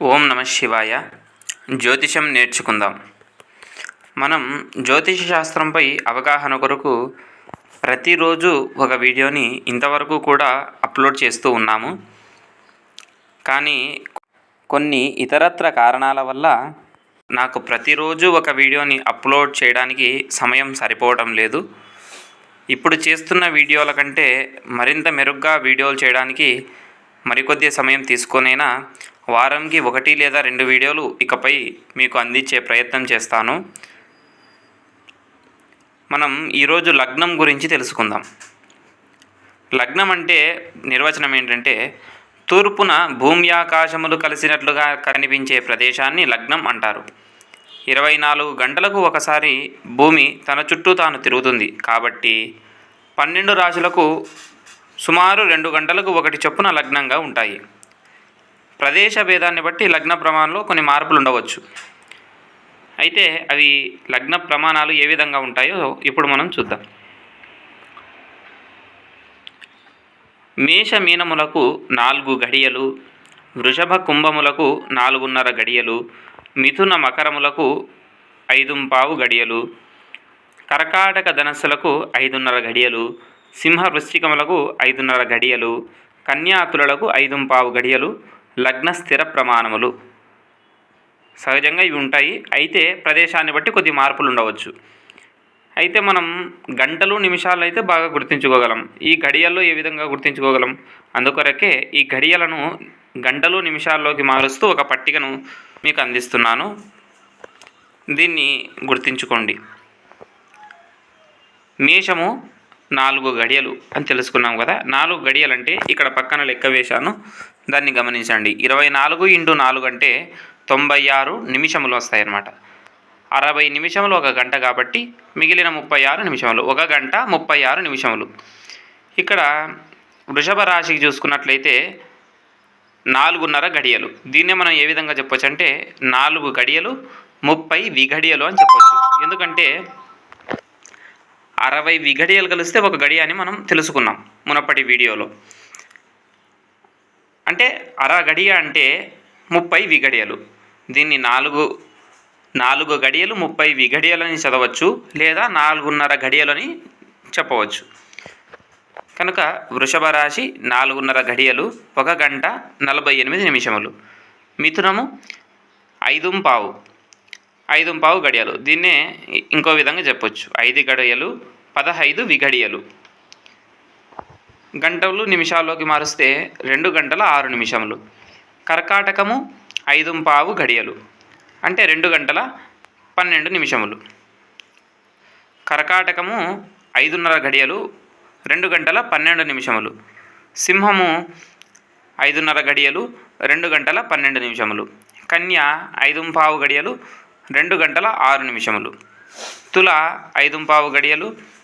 ఓం నమ శివాయ. జ్యోతిషం నేర్చుకుందాం. మనం జ్యోతిష శాస్త్రంపై అవగాహన కొరకు ప్రతిరోజు ఒక వీడియోని ఇంతవరకు కూడా అప్లోడ్ చేస్తూ ఉన్నాము. కానీ కొన్ని ఇతరత్ర కారణాల వల్ల నాకు ప్రతిరోజు ఒక వీడియోని అప్లోడ్ చేయడానికి సమయం సరిపోవడం లేదు. ఇప్పుడు చేస్తున్న వీడియోల కంటే మరింత మెరుగ్గా వీడియోలు చేయడానికి మరికొద్ది సమయం తీసుకొనైనా వారంకి ఒకటి లేదా రెండు వీడియోలు ఇకపై మీకు అందించే ప్రయత్నం చేస్తాను. మనం ఈరోజు లగ్నం గురించి తెలుసుకుందాం. లగ్నం అంటే నిర్వచనం ఏంటంటే తూర్పున భూమి ఆకాశములు కలిసినట్లుగా కనిపించే ప్రదేశాన్ని లగ్నం అంటారు. ఇరవై నాలుగు గంటలకు ఒకసారి భూమి తన చుట్టూ తాను తిరుగుతుంది. కాబట్టి పన్నెండు రాశులకు సుమారు రెండు గంటలకు ఒకటి చొప్పున లగ్నంగా ఉంటాయి. ప్రదేశ భేదాన్ని బట్టి లగ్న ప్రమాణంలో కొన్ని మార్పులు ఉండవచ్చు. అయితే అవి లగ్న ప్రమాణాలు ఏ విధంగా ఉంటాయో ఇప్పుడు మనం చూద్దాం. మేష మీనములకు నాలుగు గడియలు వృషభ కుంభములకు నాలుగున్నర గడియలు మిథున మకరములకు ఐదుంపావు గడియలు కర్కాటక ధనస్సులకు ఐదున్నర గడియలు సింహ వృశ్చికములకు ఐదున్నర గడియలు కన్యాతులకు ఐదుంపావు గడియలు లగ్న స్థిర ప్రమాణములు. సహజంగా ఇవి ఉంటాయి. అయితే ప్రదేశాన్ని బట్టి కొద్ది మార్పులు ఉండవచ్చు. అయితే మనం గంటలు నిమిషాలు అయితే బాగా గుర్తించుకోగలం. ఈ ఘడియల్లో ఏ విధంగా గుర్తించుకోగలం? అందుకొరకే ఈ ఘడియలను గంటలు నిమిషాల్లోకి మారుస్తూ ఒక పట్టికను మీకు అందిస్తున్నాను. దీన్ని గుర్తించుకోండి. మేషము నాలుగు గడియలు అని తెలుసుకున్నాం కదా. నాలుగు గడియలు అంటే ఇక్కడ పక్కన లెక్క వేశాను. దాన్ని గమనించండి. ఇరవై నాలుగు ఇంటూ నాలుగు అంటే తొంభై ఆరు నిమిషములు వస్తాయన్నమాట. అరవై నిమిషములు ఒక గంట కాబట్టి మిగిలిన ముప్పై ఆరు నిమిషములు. ఒక గంట ముప్పై ఆరు నిమిషములు. ఇక్కడ వృషభ రాశికి చూసుకున్నట్లయితే నాలుగున్నర గడియలు. దీన్నే మనం ఏ విధంగా చెప్పొచ్చు అంటే నాలుగు గడియలు ముప్పై విఘడియలు అని చెప్పొచ్చు. ఎందుకంటే అరవై విఘడియలు కలిస్తే ఒక గడియ అని మనం తెలుసుకున్నాం మునప్పటి వీడియోలో. అంటే అర గడియ అంటే ముప్పై విఘడియలు. దీన్ని నాలుగు నాలుగు గడియలు ముప్పై విఘడియలని చదవచ్చు లేదా నాలుగున్నర గడియలని చెప్పవచ్చు. కనుక వృషభ రాశి నాలుగున్నర గడియలు ఒక గంట నలభై ఎనిమిది నిమిషములు. మిథునము ఐదు పావు ఐదు పావు గడియలు దీన్నే ఇంకో విధంగా చెప్పొచ్చు. ఐదు గడియలు పదహైదు విఘడియలు. గంటలు నిమిషాల్లోకి మారుస్తే రెండు గంటల ఆరు నిమిషములు. కర్కాటకము ఐదు పావు గడియలు అంటే రెండు గంటల పన్నెండు నిమిషములు. కర్కాటకము ఐదున్నర గడియలు రెండు గంటల పన్నెండు నిమిషములు. సింహము ఐదున్నర గడియలు రెండు గంటల పన్నెండు నిమిషములు. కన్య ఐదు పావు గడియలు రెండు గంటల ఆరు నిమిషములు. తుల ఐదు పావు గడియలు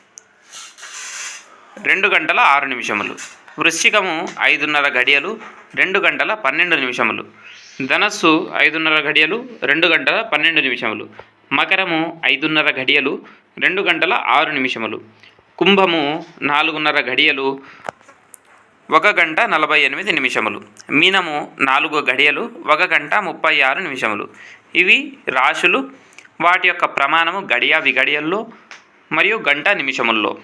రెండు గంటల ఆరు నిమిషములు. వృశ్చికము ఐదున్నర గడియలు రెండు గంటల పన్నెండు నిమిషములు. ధనస్సు ఐదున్నర గడియలు రెండు గంటల పన్నెండు నిమిషములు. మకరము ఐదున్నర గడియలు రెండు గంటల ఆరు నిమిషములు. కుంభము నాలుగున్నర గడియలు ఒక గంట నలభై ఎనిమిది నిమిషములు. మీనము నాలుగు గడియలు ఒక గంట ముప్పై ఆరు నిమిషములు. ఇవి రాశులు. వాటి యొక్క ప్రమాణము గడియ విగడియల్లో మరియు గంట నిమిషముల్లో.